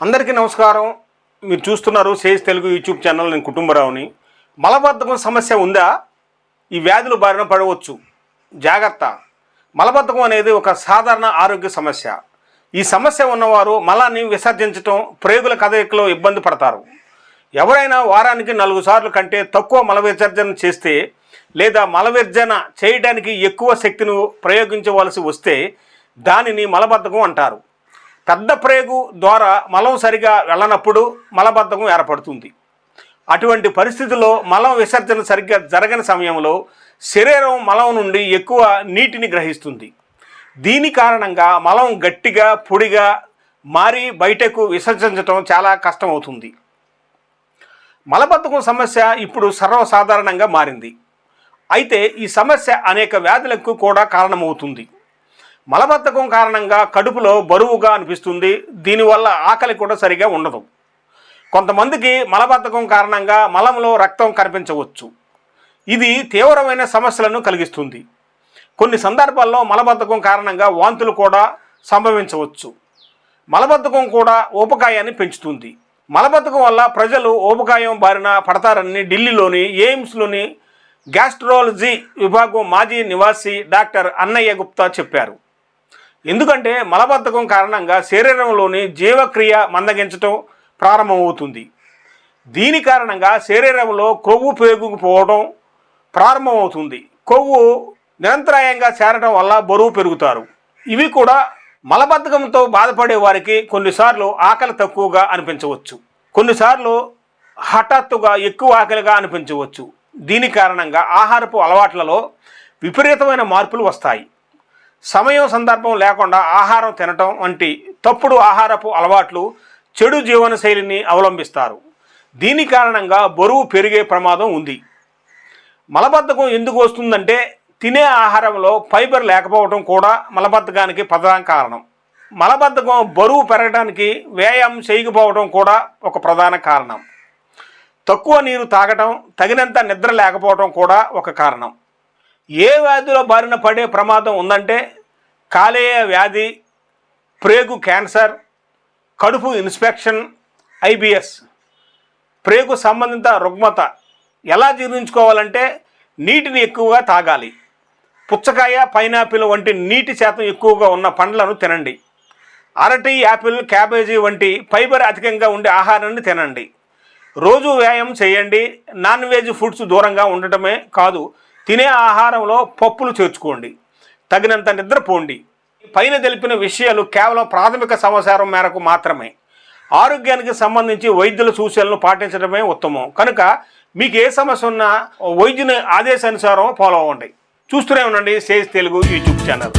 అందరికీ నమస్కారం. మీరు చూస్తున్నారు సేజ్ తెలుగు యూట్యూబ్ ఛానల్. నేను కుటుంబరావుని. మలబద్ధకం సమస్య ఉందా? ఈ వ్యాధులు బారిన పడవచ్చు. జాగ్రత్త. మలబద్ధకం అనేది ఒక సాధారణ ఆరోగ్య సమస్య. ఈ సమస్య ఉన్నవారు మలాన్ని విసర్జించటం ప్రేగుల కదలికలో ఇబ్బంది పడతారు. ఎవరైనా వారానికి నాలుగు సార్లు కంటే తక్కువ మల విసర్జన చేస్తే లేదా మల విసర్జన చేయడానికి ఎక్కువ శక్తిని ప్రయోగించవలసి వస్తే దానిని మలబద్ధకం అంటారు. పెద్ద ప్రేగు ద్వారా మలం సరిగా వెళ్ళనప్పుడు మలబద్ధకం ఏర్పడుతుంది. అటువంటి పరిస్థితుల్లో మలం విసర్జన సరిగ్గా జరగని సమయంలో శరీరం మలం నుండి ఎక్కువ నీటిని గ్రహిస్తుంది. దీని కారణంగా మలం గట్టిగా పొడిగా మారి బయటకు విసర్జించడం చాలా కష్టమవుతుంది. మలబద్ధకం సమస్య ఇప్పుడు సర్వసాధారణంగా మారింది. అయితే ఈ సమస్య అనేక వ్యాధులకు కూడా కారణమవుతుంది. మలబద్ధకం కారణంగా కడుపులో బరువుగా అనిపిస్తుంది. దీనివల్ల ఆకలి కూడా సరిగా ఉండదు. కొంతమందికి మలబద్ధకం కారణంగా మలంలో రక్తం కనిపించవచ్చు. ఇది తీవ్రమైన సమస్యలను కలిగిస్తుంది. కొన్ని సందర్భాల్లో మలబద్ధకం కారణంగా వాంతులు కూడా సంభవించవచ్చు. మలబద్ధకం కూడా ఊపకాయాన్ని పెంచుతుంది. మలబద్ధకం వల్ల ప్రజలు ఊపకాయం బారిన పడతారని ఢిల్లీలోని ఎయిమ్స్లోని గ్యాస్ట్రాలజీ విభాగం మాజీ నివాసి డాక్టర్ అన్నయ్య గుప్తా చెప్పారు. ఎందుకంటే మలబద్ధకం కారణంగా శరీరంలోని జీవక్రియ మందగించటం ప్రారంభమవుతుంది. దీని కారణంగా శరీరంలో కొవ్వు పెరుగుకుపోవడం ప్రారంభమవుతుంది. కొవ్వు నిరంతరాయంగా చేరడం వల్ల బరువు పెరుగుతారు. ఇవి కూడా మలబద్ధకంతో బాధపడే వారికి కొన్నిసార్లు ఆకలి తక్కువగా అనిపించవచ్చు. కొన్నిసార్లు హఠాత్తుగా ఎక్కువ ఆకలిగా అనిపించవచ్చు. దీని కారణంగా ఆహారపు అలవాట్లలో విపరీతమైన మార్పులు వస్తాయి. సమయం సందర్భం లేకుండా ఆహారం తినటం వంటి తప్పుడు ఆహారపు అలవాట్లు చెడు జీవనశైలిని అవలంబిస్తారు. దీని కారణంగా బరువు పెరిగే ప్రమాదం ఉంది. మలబద్ధకం ఎందుకు వస్తుందంటే తినే ఆహారంలో ఫైబర్ లేకపోవడం కూడా మలబద్ధకానికి ప్రధాన కారణం. మలబద్ధకం బరువు పెరగడానికి వ్యాయామం చేయకపోవడం కూడా ఒక ప్రధాన కారణం. తక్కువ నీరు తాగటం తగినంత నిద్ర లేకపోవడం కూడా ఒక కారణం. ఏ వ్యాధిలో బారిన పడే ప్రమాదం ఉందంటే కాలేయ వ్యాధి ప్రేగు క్యాన్సర్ కడుపు ఇన్స్పెక్షన్ ఐబిఎస్. ప్రేగు సంబంధిత రుగ్మత ఎలా జీర్ణించుకోవాలంటే నీటిని ఎక్కువగా తాగాలి. పుచ్చకాయ పైనాపిల్ వంటి నీటి శాతం ఎక్కువగా ఉన్న పండ్లను తినండి. అరటి యాపిల్ క్యాబేజీ వంటి ఫైబర్ అధికంగా ఉండే ఆహారాన్ని తినండి. రోజు వ్యాయామం చేయండి. నాన్ వెజ్ ఫుడ్స్ దూరంగా ఉండటమే కాదు తినే ఆహారంలో పప్పులు చేర్చుకోండి. తగినంత నిద్రపోండి పైన తెలిపిన విషయాలు కేవలం ప్రాథమిక సమాచారం మేరకు మాత్రమే. ఆరోగ్యానికి సంబంధించి వైద్యుల సూచనలను పాటించడమే ఉత్తమం. కనుక మీకు ఏ సమస్య ఉన్నా వైద్యుని ఆదేశానుసారం ఫాలో అవ్వండి. చూస్తూనే ఉండండి సేజ్ తెలుగు యూట్యూబ్ ఛానల్.